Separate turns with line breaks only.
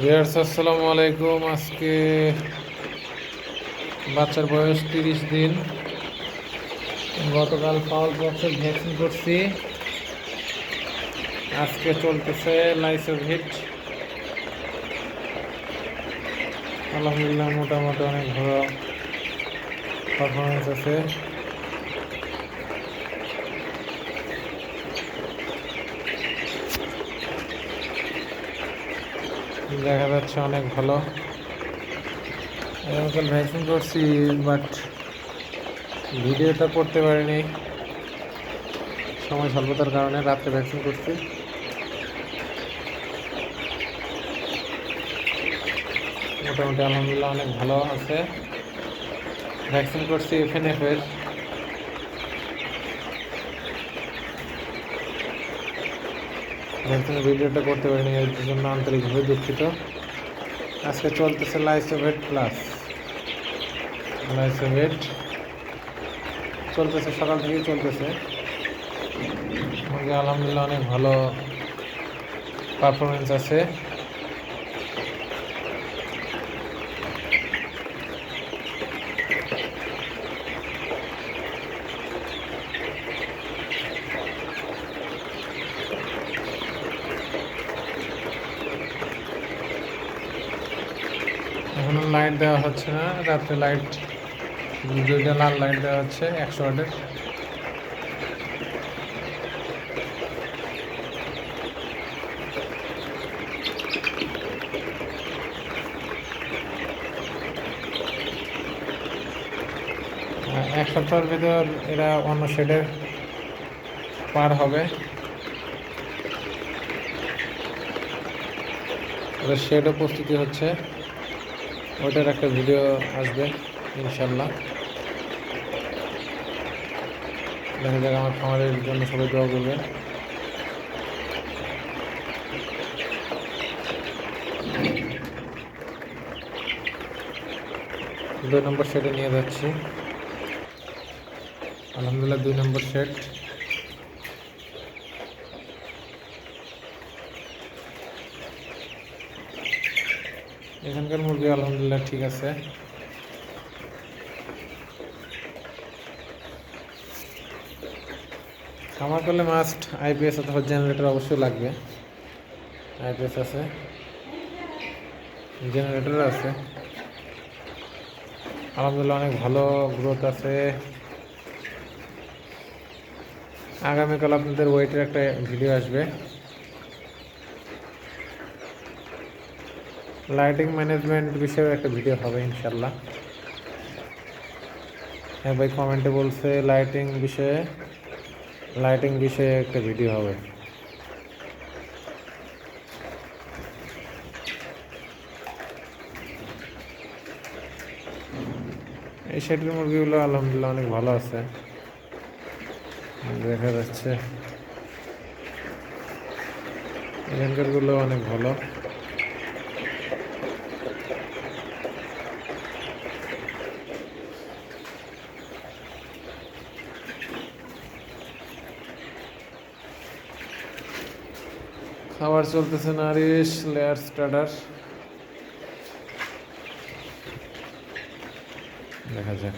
Viewers আসসালামু আলাইকুম। আজকে বাচ্চার বয়স তিরিশ দিন। গতকাল ফাউল বক্সের ভ্যাকসিন করছি। আজকে চলতেছে লাইসোভিট আলহামদুলিল্লাহ, মোটামুটি অনেক ভালো পারফরমেন্স আছে। দেখা যাচ্ছে অনেক ভালো। আগামীকাল ভ্যাকসিন করছি বাট ভিডিওটা করতে পারিনি। সময় স্বল্পতার কারণে রাত্রে ভ্যাকসিন করছি। মোটামুটি আলহামদুলিল্লাহ অনেক ভালো আছে। ভ্যাকসিন করছি এফএনএফের ভ্যাকসিনের ভিডিওটা করতে পারিনি, এর জন্য আন্তরিকভাবে দুঃখিত। আজকে চলতেছে লাইসোভেট প্লাস। লাইসোভেট চলতেছে, সকাল থেকেই চলতেছে। আলহামদুলিল্লাহ অনেক ভালো পারফরমেন্স আছে। এখনও লাইট দেওয়া হচ্ছে না। রাত্রে লাইট দুইটা লাল লাইট দেওয়া হচ্ছে একশো ওয়াটের এক সপ্তাহের ভিতর এরা অন্য শেডের পার হবে। শেডও প্রস্তুতি হচ্ছে। ওটার একটা ভিডিও আসবে, ইনশাল্লাহ। দেখা যাক আমার খামারের জন্য সবাই দোয়া করবেন। দুই নম্বর শেডে নিয়ে যাচ্ছি। আলহামদুলিল্লাহ, দুই নম্বর শেড এখানকার মুরগি আলহামদুলিল্লাহ ঠিক আছে। খামার করলে মাস্ট আইপিএস অথবা জেনারেটর অবশ্যই লাগবে। আইপিএস আছে। জেনারেটর আছে। আলহামদুলিল্লাহ অনেক ভালো গ্রোথ আছে। আগামীকাল আপনাদের ওয়েটের একটা ভিডিও আসবে। লাইটিং ম্যানেজমেন্ট বিষয়ে একটা ভিডিও হবে ইনশাল্লাহ হ্যাঁ ভাই কমেন্টে বলছে লাইটিং বিষয়ে লাইটিং বিষয়ে একটা ভিডিও হবে। এই সাইডের মুরগিগুলো আলহামদুলিল্লাহ অনেক ভালো আছে। দেখা যাচ্ছে। এখানকারগুলো অনেক ভালো। খাবার চলতেছে নারিশ লেয়ার স্টার্টার। দেখা যাক।